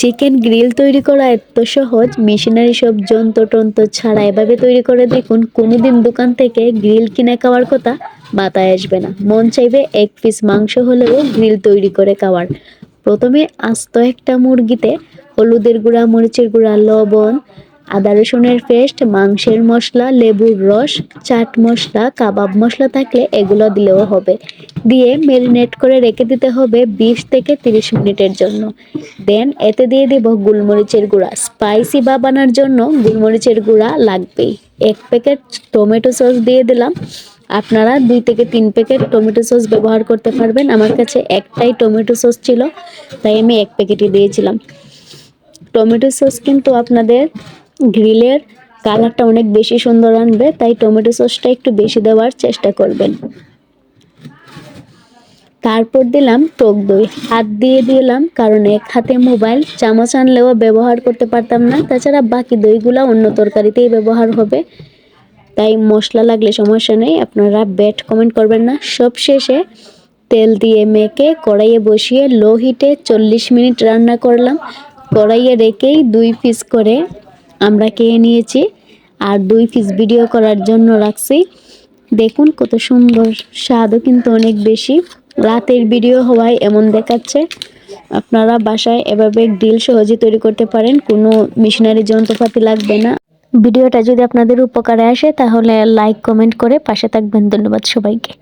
Chicken grill তৈরি করা এত সহজ মেশিনারি সব যন্ত্রটন্ত্র ছাড়া এভাবে তৈরি করে দেখুন, কোনোদিন দোকান থেকে গ্রিল কিনে খাওয়ার কথা মাথায় আসবে না। মন চাইবে এক পিস মাংস হলেও গ্রিল তৈরি করে খাওয়ার। প্রথমে আস্ত একটা মুরগিতে হলুদের গুঁড়া, মরিচের গুঁড়া, লবণ আদা রসুনের পেস্ট, মাংসের মশলা, লেবুর রস, চাট মশলা, কাবাব মশলা থাকলে এগুলো দিলেও হবে। দিয়ে ম্যারিনেট করে রেখে দিতে হবে বিশ থেকে তিরিশ মিনিটের জন্য। দেন এতে দিয়ে দেব গোলমরিচের গুঁড়া। স্পাইসি বানানোর জন্য গোলমরিচের গুঁড়া লাগবেই। এক প্যাকেট টমেটো সস দিয়ে দিলাম। আপনারা দুই থেকে তিন প্যাকেট টমেটো সস ব্যবহার করতে পারবেন। আমার কাছে একটাই টমেটো সস ছিল, তাই আমি এক প্যাকেটই দিয়েছিলাম। টমেটো সস কিন্তু আপনাদের গ্রিলের কালারটা অনেক বেশি সুন্দর আনবে, তাই টমেটো সসটা একটু বেশি দেওয়ার চেষ্টা করবেন। তারপর দিলাম টক দই। হাত দিয়ে দিলাম, কারণ এক হাতে মোবাইল, চামচ আনলেও ব্যবহার করতে পারতাম না। তাছাড়া বাকি দইগুলো অন্য তরকারিতেই ব্যবহার হবে। তাই মশলা লাগলে সমস্যা নেই, আপনারা ব্যাট কমেন্ট করবেন না। সব শেষে তেল দিয়ে মেখে কড়াইয়ে বসিয়ে লো হিটে চল্লিশ মিনিট রান্না করলাম। কড়াইয়ে রেখেই দুই পিস করে আমরা খেয়ে নিয়েছি আর দুই পিস ভিডিও করার জন্য রাখছি। দেখুন কত সুন্দর, স্বাদও কিন্তু অনেক বেশি। রাতের ভিডিও হওয়ায় এমন দেখাচ্ছে, আপনারা বাসায় এভাবে গ্রিল সহজে তৈরি করতে পারেন, কোনো মেশিনারি যন্ত্রপাতি লাগবে না। ভিডিওটা যদি আপনাদের উপকারে আসে, তাহলে লাইক কমেন্ট করে পাশে থাকবেন। ধন্যবাদ সবাইকে।